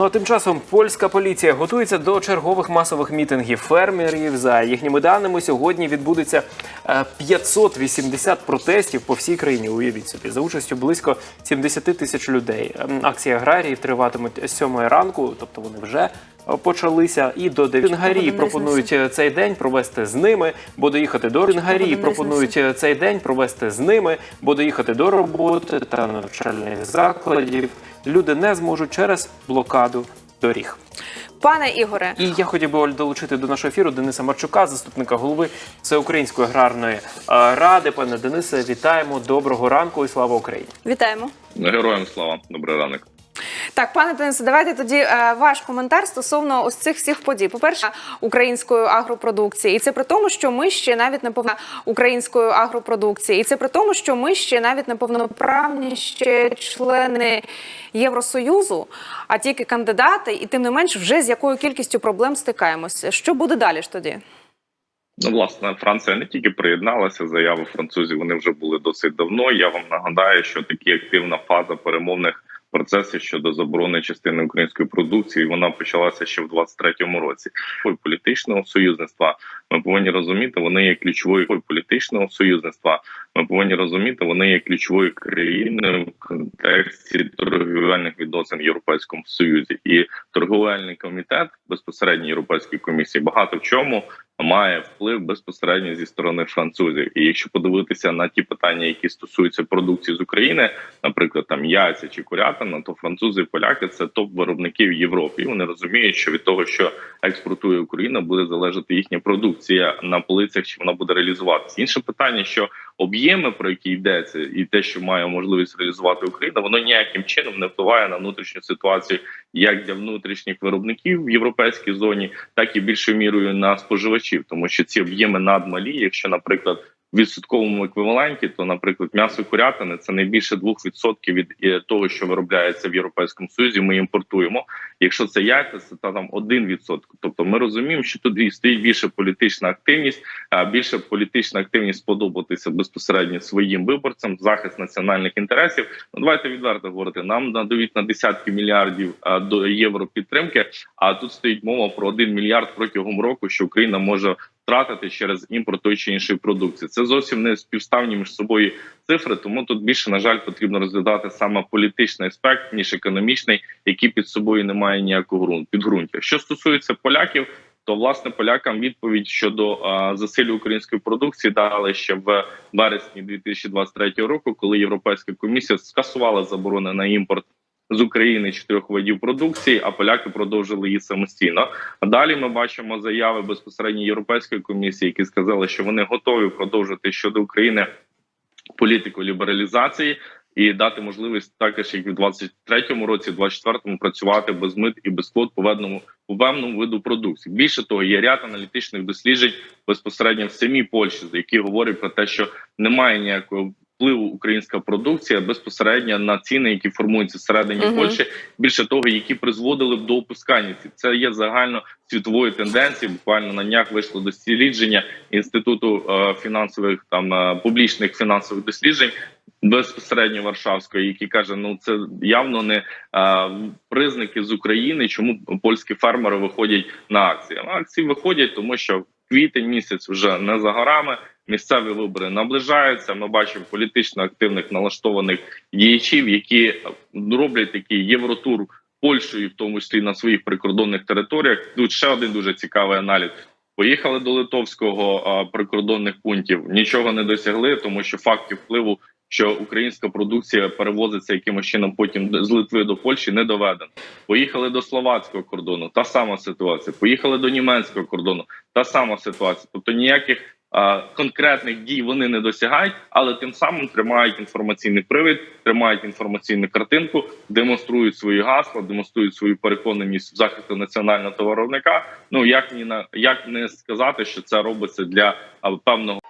Ну, а тим часом польська поліція готується до чергових масових мітингів фермерів. За їхніми даними, сьогодні відбудеться е, 580 протестів по всій країні. Уявіть собі, за участю близько 70 тисяч людей. Акції аграріїв триватимуть з 7 ранку, тобто вони вже е, почалися. І до 9 пропонують е, цей день провести з ними, бо доїхати до Венгарії пропонують е, цей день провести з ними, бо доїхати до роботи та навчальних закладів люди не зможуть через блокаду доріг. Пане Ігоре, І я хотів би Оль, долучити до нашого ефіру Дениса Марчука, заступника голови Всеукраїнської аграрної е, ради. Пане Денисе, вітаємо. Доброго ранку і слава Україні. вітаємо. Героям слава, добрий ранок. Так, пане Денисе, давайте тоді е, ваш коментар стосовно ось цих всіх подій. По-перше, української агропродукції, і це при тому, що ми ще навіть не повна української агропродукції, і це при тому, що ми ще навіть не повноправні ще члени Євросоюзу, а тільки кандидати, і тим не менш, вже з якою кількістю проблем стикаємося. Що буде далі ж тоді? Ну, власне, Франція не тільки приєдналася, заяви французів вони вже були досить давно. Я вам нагадаю, що такі активна фаза перемовних процесів щодо заборони частини української продукції вона почалася ще в 23-му році. Ой, політичного союзництва ми повинні розуміти, вони є ключовою політичного союзництва. Ми повинні розуміти, вони є ключовою країною в контексті торгівельних відносин в Європейському Союзі, і торговельний комітет безпосередньо Європейської комісії багато в чому має вплив безпосередньо зі сторони французів. І якщо подивитися на ті питання, які стосуються продукції з України, наприклад, там яйця чи курятина, то французи і поляки це топ виробників в Європі. І вони розуміють, що від того, що експортує Україна, буде залежати їхня продукція на полицях, чи вона буде реалізуватися. Інше питання, що об'єми, про які йдеться, і те, що має можливість реалізувати Україна, воно ніяким чином не впливає на внутрішню ситуацію як для внутрішніх виробників в європейській зоні, так і більшою мірою на споживачів, тому що ці об'єми надмалі. Якщо, наприклад, відсотковому еквіваленті, то, наприклад, м'ясо курятини це не більше 2% від е, того, що виробляється в європейському союзі. Ми імпортуємо. Якщо це яйця, це та там 1%. Тобто, ми розуміємо, що тут стоїть більше політична активність, а більше політична активність сподобатися безпосередньо своїм виборцям, захист національних інтересів. Ну давайте відверто говорити. Нам надають на десятки мільярдів до євро підтримки. А тут стоїть мова про 1 мільярд протягом року, що Україна може втратити через імпорт той чи іншої продукції. Це зовсім не співставні між собою цифри. Тому тут більше на жаль потрібно розглядати саме політичний аспект ніж економічний, який під собою не має ніякого підґрунтя. Що стосується поляків. То власне полякам відповідь щодо а, засилля української продукції дали ще в вересні 2023 року, коли Європейська комісія скасувала заборони на імпорт з України чотирьох видів продукції, а поляки продовжили її самостійно. Далі ми бачимо заяви безпосередньо Європейської комісії, які сказали, що вони готові продовжити щодо України політику лібералізації. І дати можливість також, як в 23-му році, 24-му працювати без мит і без квот по певному по певному виду продукції. Більше того, є ряд аналітичних досліджень безпосередньо в самій Польщі, які говорять про те, що немає ніякого впливу українська продукція безпосередньо на ціни, які формуються всередині Мгм. Польщі. Більше того, які призводили б до опускання ці це є загально світовою тенденцією. Буквально на днях вийшло дослідження інституту е, фінансових там е, публічних фінансових досліджень. Безпосередньо Варшавської, який каже, ну це явно не а, признаки з України, чому польські фермери виходять на акції. На акції виходять, тому що квітень місяць вже не за горами. Місцеві вибори наближаються. Ми бачимо політично активних налаштованих діячів, які роблять такий євротур Польщею, в тому числі на своїх прикордонних територіях. Тут ще один дуже цікавий аналіз. Поїхали до литовського а, прикордонних пунктів, нічого не досягли, тому що фактів впливу, що українська продукція перевозиться якимось чином потім з Литви до Польщі, не доведено. Поїхали до словацького кордону, та сама ситуація. Поїхали до німецького кордону, та сама ситуація. Тобто ніяких а, конкретних дій вони не досягають, але тим самим тримають інформаційний привід, тримають інформаційну картинку, демонструють свої гасла, демонструють свою переконаність в захисту національного товаровника. Ну як ні на як не сказати, що це робиться для а, певного.